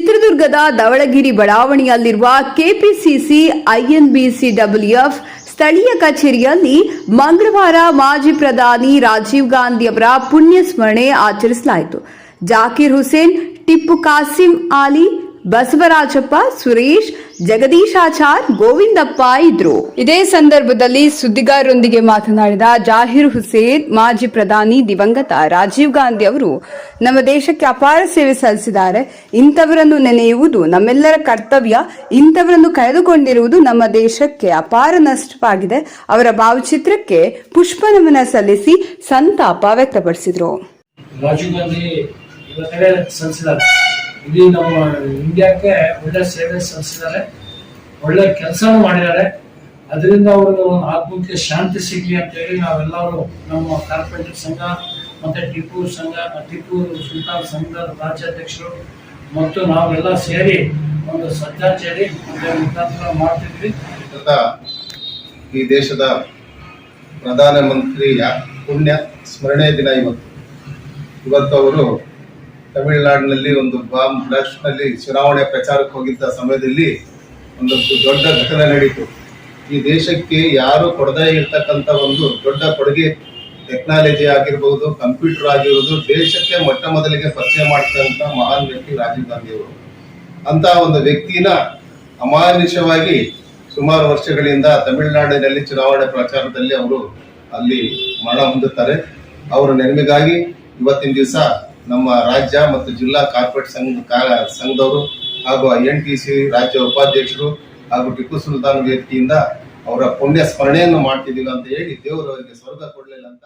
ಚಿತ್ರದುರ್ಗದ ದವಳಗಿರಿ ಬಡಾವಣೆಯಲ್ಲಿರುವ ಕೆಪಿಸಿಸಿ ಐಎನ್ಬಿಸಿಡಬ್ಲ್ಯೂಎಫ್ ಸ್ಥಳೀಯ ಕಚೇರಿಯಲ್ಲಿ ಮಂಗಳವಾರ ಮಾಜಿ ಪ್ರಧಾನಿ ರಾಜೀವ್ ಗಾಂಧಿ ಅವರ ಪುಣ್ಯ ಸ್ಮರಣೆ ಆಚರಿಸಲಾಯಿತು. ಜಾಕಿರ್ ಹುಸೇನ್, ಟಿಪ್ಪು ಕಾಸಿಂ ಆಲಿ ಬಸವರಾಜಪ್ಪ ಸುರೇಶ್ ಜಗದೀಶಾಚಾರ್ ಗೋವಿಂದಪ್ಪ ಇದ್ರು. ಇದೇ ಸಂದರ್ಭದಲ್ಲಿ ಸುದ್ದಿಗಾರರೊಂದಿಗೆ ಮಾತನಾಡಿದ ಜಾಹಿರ್ ಹುಸೇನ್ ಮಾಜಿ ಪ್ರಧಾನಿ ದಿವಂಗತ ರಾಜೀವ್ ಗಾಂಧಿ ಅವರು ನಮ್ಮ ದೇಶಕ್ಕೆ ಅಪಾರ ಸೇವೆ ಸಲ್ಲಿಸಿದ್ದಾರೆ. ಇಂಥವರನ್ನು ನೆನೆಯುವುದು ನಮ್ಮೆಲ್ಲರ ಕರ್ತವ್ಯ. ಇಂಥವರನ್ನು ಕಳೆದುಕೊಂಡಿರುವುದು ನಮ್ಮ ದೇಶಕ್ಕೆ ಅಪಾರ ನಷ್ಟವಾಗಿದೆ. ಅವರ ಭಾವಚಿತ್ರಕ್ಕೆ ಪುಷ್ಪ ನಮನ ಸಲ್ಲಿಸಿ ಸಂತಾಪ ವ್ಯಕ್ತಪಡಿಸಿದರು. ಇಡೀ ನಮ್ಮ ಇಂಡಿಯಾಕ್ಕೆ ಒಳ್ಳೆ ಸೇವೆ ಸಲ್ಲಿಸಿದ್ದಾರೆ. ಒಳ್ಳೆ ಕೆಲಸನೂ ಮಾಡಿದ್ದಾರೆ. ಅದರಿಂದ ಅವರು ಆತ್ಮಕ್ಕೆ ಶಾಂತಿ ಸಿಗಲಿ ಅಂತೇಳಿ ನಾವೆಲ್ಲರೂ ನಮ್ಮ ಕಾರ್ಪೆಂಟರ್ ಸಂಘ, ಮತ್ತೆ ಟಿಪ್ಪು ಸಂಘ, ಟಿಪ್ಪು ಸುಲ್ತಾನ್ ಸಂಘದ ರಾಜ್ಯಾಧ್ಯಕ್ಷರು, ಮತ್ತು ನಾವೆಲ್ಲ ಸೇರಿ ಒಂದು ಸಜ್ಜಾಚೇರಿ ಮುಖಾಂತರ ಮಾಡ್ತಿದ್ವಿ. ಈ ದೇಶದ ಪ್ರಧಾನಮಂತ್ರಿಯ ಪುಣ್ಯ ಸ್ಮರಣೆ ದಿನ ಇವತ್ತು. ಇವತ್ತು ಅವರು ತಮಿಳುನಾಡಿನಲ್ಲಿ ಒಂದು ಬಾಂಬ್ ಬ್ಲಾಸ್ಟ್ನಲ್ಲಿ ಚುನಾವಣೆ ಪ್ರಚಾರಕ್ಕೆ ಹೋಗಿದ್ದ ಸಮಯದಲ್ಲಿ ಒಂದು ದೊಡ್ಡ ಘಟನೆ ನಡೀತು. ಈ ದೇಶಕ್ಕೆ ಯಾರು ಕೊಡದೇ ಇರ್ತಕ್ಕಂಥ ಒಂದು ದೊಡ್ಡ ಕೊಡುಗೆ ಟೆಕ್ನಾಲಜಿ ಆಗಿರ್ಬೋದು, ಕಂಪ್ಯೂಟರ್ ಆಗಿರ್ಬೋದು, ದೇಶಕ್ಕೆ ಮೊಟ್ಟ ಮೊದಲಿಗೆ ಪರಿಚಯ ಮಾಡ್ತಕ್ಕಂಥ ಮಹಾನ್ ವ್ಯಕ್ತಿ ರಾಜೀವ್ ಗಾಂಧಿ ಅವರು. ಅಂತ ಒಂದು ವ್ಯಕ್ತಿನ ಅಮಾನುಷವಾಗಿ ಸುಮಾರು ವರ್ಷಗಳಿಂದ ತಮಿಳುನಾಡಿನಲ್ಲಿ ಚುನಾವಣೆ ಪ್ರಚಾರದಲ್ಲಿ ಅವರು ಅಲ್ಲಿ ಮರಣ ಹೊಂದುತ್ತಾರೆ. ಅವರ ನೆನಪಿಗಾಗಿ ಇವತ್ತಿನ ದಿವಸ ನಮ್ಮ ರಾಜ್ಯ ಮತ್ತು ಜಿಲ್ಲಾ ಕಾರ್ಪೊರೇಟ್ ಸಂಘ ಸಂಘದವರು ಹಾಗೂ ಐ ಎನ್ ಟಿ ಸಿ ರಾಜ್ಯ ಉಪಾಧ್ಯಕ್ಷರು ಹಾಗೂ ಟಿಪ್ಪು ಸುಲ್ತಾನ್ ವ್ಯಕ್ತಿಯಿಂದ ಅವರ ಪುಣ್ಯ ಸ್ಮರಣೆಯನ್ನು ಮಾಡ್ತಿದ್ದೀವಿ ಅಂತ ಹೇಳಿ ದೇವರು ಅವರಿಗೆ ಸ್ವರ್ಗ ಕೊಡಲಿಲ್ಲ ಅಂತ